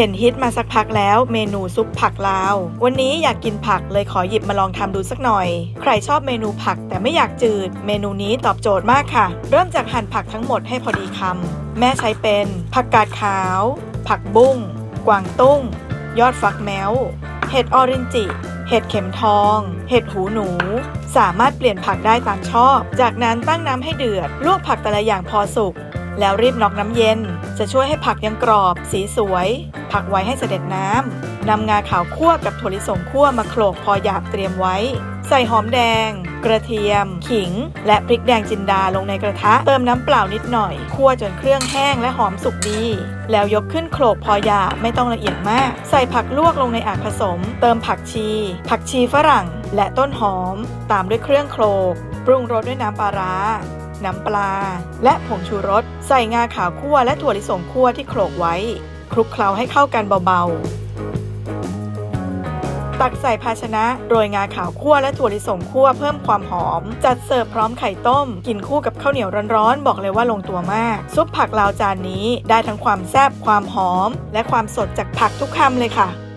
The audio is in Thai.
เห็นฮิตมาสักพักแล้ว เมนูซุปผักลาว วันนี้อยากกินผักเลยขอหยิบมาลองทำดูสักหน่อย ใครชอบเมนูผักแต่ไม่อยากจืด เมนูนี้ตอบโจทย์มากค่ะ เริ่มจากหั่นผักทั้งหมดให้พอดีคำแม่ใช้เป็น ผักกาดขาว ผักบุ้ง กวางตุ้ง ยอดฟักแมว เห็ดออรินจิ เห็ดเข็มทอง เห็ดหูหนู สามารถเปลี่ยนผักได้ตามชอบ จากนั้นตั้งน้ำให้เดือด ลวกผักแต่ละอย่างพอสุก แล้วรีบน็อกน้ำเย็น จะช่วยให้ผักยังกรอบ สีสวย ผักไว้ให้เสด็จน้ำนำงาขาวคั่วกับถั่วลิสงคั่วมาโขลกพอหยาบเตรียมไว้ ใส่หอมแดง กระเทียม ขิง และพริกแดงจินดาลงในกระทะเติมน้ำเปล่านิดหน่อย คั่วจนเครื่องแห้งและหอมสุกดี แล้วยกขึ้นโขลกพอหยาบไม่ต้องละเอียดมาก ใส่ผักลวกลงในอ่างผสม เติมผักชี ผักชีฝรั่ง และต้นหอม ตามด้วยเครื่องโขลกปรุงรสด้วยน้ำปลาร้า น้ำปลา และผงชูรส ใส่งาขาวคั่วและถั่วลิสงคั่วที่โขลกไว้ คลุกเคล้าให้เข้ากันเบาๆ ตักใส่ภาชนะโรยงาขาวคั่วและถั่วลิสงคั่วเพิ่มความหอม จัดเสิร์ฟพร้อมไข่ต้ม กินคู่กับข้าวเหนียวร้อนๆ บอกเลยว่าลงตัวมาก ซุปผักลาวจานนี้ได้ทั้งความแซ่บความหอม และความสดจากผักทุกคำเลยค่ะ